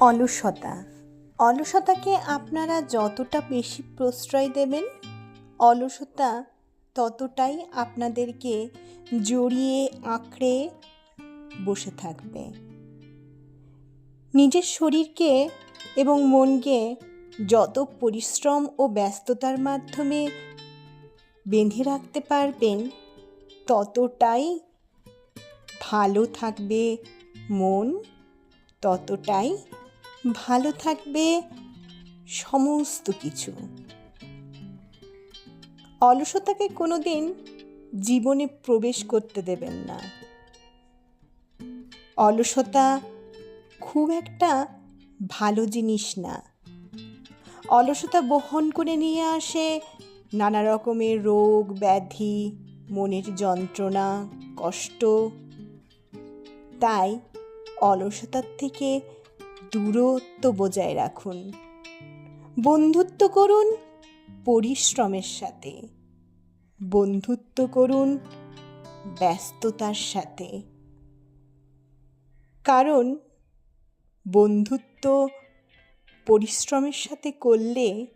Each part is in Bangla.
অলসতা। অলসতাকে আপনারা যতটা বেশি প্রশ্রয় দেবেন, অলসতা ততটাই আপনাদেরকে জড়িয়ে আঁকড়ে বসে থাকবে। নিজের শরীরকে এবং মনকে যত পরিশ্রম ও ব্যস্ততার মাধ্যমে বেঁধে রাখতে পারবেন, ততটাই ভালো থাকবে মন, ততটাই ভালো থাকবে সমস্ত কিছু। অলসতাকে কোনো দিন জীবনে প্রবেশ করতে দেবেন না। অলসতা খুব একটা ভালো জিনিস না। অলসতা বহন করে নিয়ে আসে নানা রকমের রোগ, ব্যাধি, মনের যন্ত্রণা, কষ্ট। তাই অলসতার থেকে দূরত্ব বজায় রাখুন। বন্ধুত্ব করুন পরিশ্রমের সাথে। বন্ধুত্ব করুন ব্যস্ততার সাথে। কারণ বন্ধুত্ব পরিশ্রমের সাথে করলে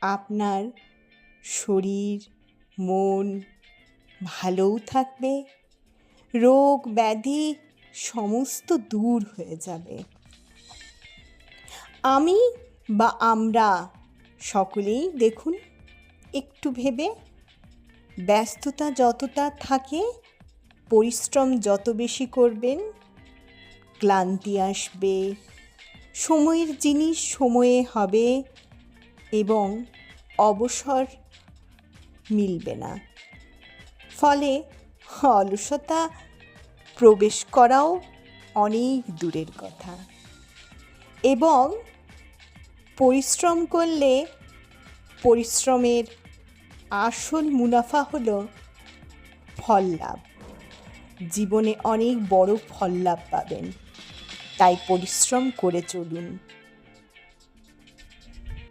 আপনার শরীর, মন ভালোও থাকবে, রোগ ব্যাধি সমস্ত দূর হয়ে যাবে। আমি বা আমরা সকলেই দেখুন, একটু ভেবে ব্যস্ততা যতটা থাকে, পরিশ্রম যত বেশি করবেন, ক্লান্তি আসবে, সময়ের জিনিস সময়ে হবে এবং অবসর মিলবে না। ফলে অলসতা প্রবেশ করাও অনেক দূরের কথা। এবং পরিশ্রম করলে পরিশ্রমের আসল মুনাফা হল ফল লাভ। জীবনে অনেক বড় ফল লাভ পাবেন। তাই পরিশ্রম করে চলুন।